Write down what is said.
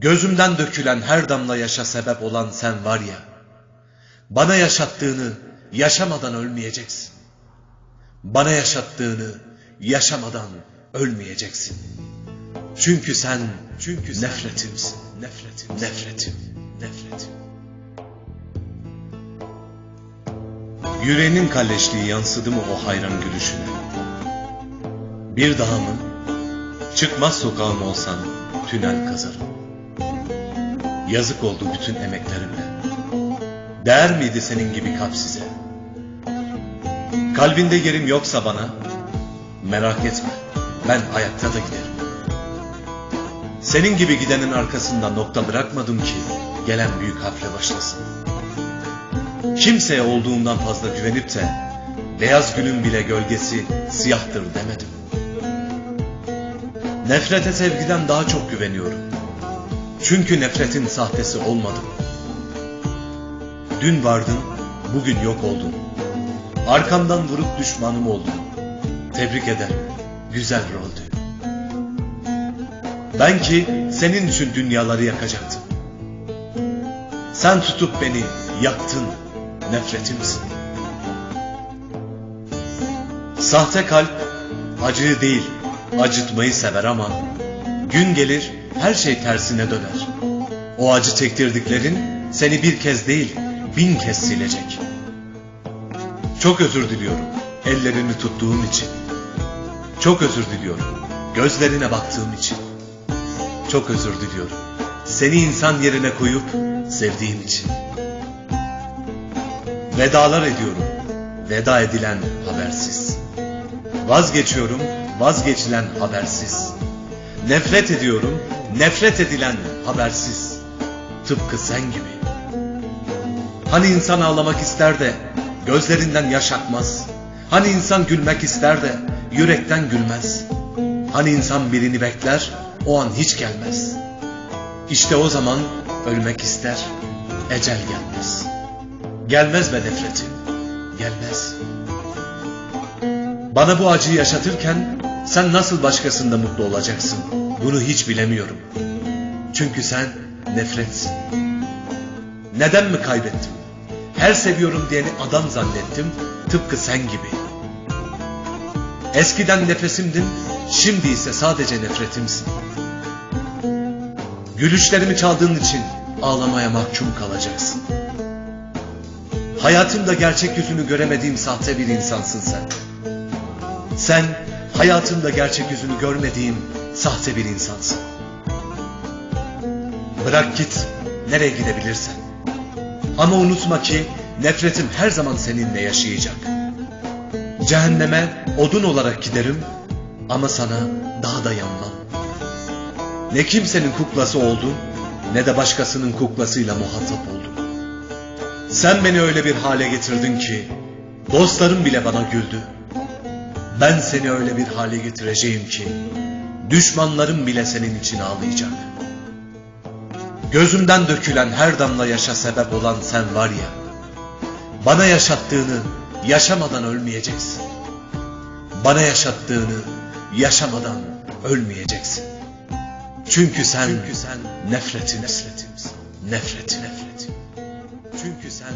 Gözümden dökülen her damla yaşa sebep olan sen var ya, bana yaşattığını yaşamadan ölmeyeceksin. Bana yaşattığını yaşamadan ölmeyeceksin. Çünkü sen, çünkü sen nefretimsin, nefretim, nefretim, nefretim. Yüreğinin kalleşliği yansıdı mı o hayran gülüşüne? Bir daha mı? Çıkmaz sokağım olsan tünel kazarım. Yazık oldu bütün emeklerimle. Değer miydi senin gibi kalp size? Kalbinde yerim yoksa bana, merak etme, ben ayakta da giderim. Senin gibi gidenin arkasında nokta bırakmadım ki, gelen büyük harfle başlasın. Kimseye olduğumdan fazla güvenip de, beyaz gülün bile gölgesi siyahtır demedim. Nefrete sevgiden daha çok güveniyorum. Çünkü nefretin sahtesi olmadım. Dün vardın, bugün yok oldun. Arkamdan vurup düşmanım oldun. Tebrik ederim, güzel roldü. Ben ki senin için dünyaları yakacaktım. Sen tutup beni yaktın, nefretimsin. Sahte kalp acıyı değil, acıtmayı sever ama gün gelir her şey tersine döner. O acı çektirdiklerin seni bir kez değil, bin kez silecek. Çok özür diliyorum ellerini tuttuğum için. Çok özür diliyorum gözlerine baktığım için. Çok özür diliyorum seni insan yerine koyup sevdiğim için. Vedalar ediyorum veda edilen habersiz. Vazgeçiyorum vazgeçilen habersiz. Nefret ediyorum nefret edilen habersiz. Tıpkı sen gibi. Hani insan ağlamak ister de gözlerinden yaş akmaz. Hani insan gülmek ister de yürekten gülmez. Hani insan birini bekler o an hiç gelmez. İşte o zaman ölmek ister ecel gelmez. Gelmez be nefretim gelmez. Bana bu acıyı yaşatırken sen nasıl başkasında mutlu olacaksın? Bunu hiç bilemiyorum. Çünkü sen nefretsin. Neden mi kaybettim? Her seviyorum diyeni adam zannettim, tıpkı sen gibi. Eskiden nefesimdin, şimdi ise sadece nefretimsin. Gülüşlerimi çaldığın için ağlamaya mahkum kalacaksın. Hayatımda gerçek yüzünü göremediğim sahte bir insansın sen. Sen hayatımda gerçek yüzünü görmediğim sahte bir insansın. Bırak git nereye gidebilirsen. Ama unutma ki nefretim her zaman seninle yaşayacak. Cehenneme odun olarak giderim ama sana daha da yanmam. Ne kimsenin kuklası oldun ne de başkasının kuklasıyla muhatap oldum. Sen beni öyle bir hale getirdin ki dostlarım bile bana güldü. Ben seni öyle bir hale getireceğim ki düşmanlarım bile senin için ağlayacak. Gözümden dökülen her damla yaşa sebep olan sen var ya, bana yaşattığını yaşamadan ölmeyeceksin. Bana yaşattığını yaşamadan ölmeyeceksin. Çünkü sen, Çünkü sen nefretin, nefretimsin. Nefretin, nefretim. Çünkü sen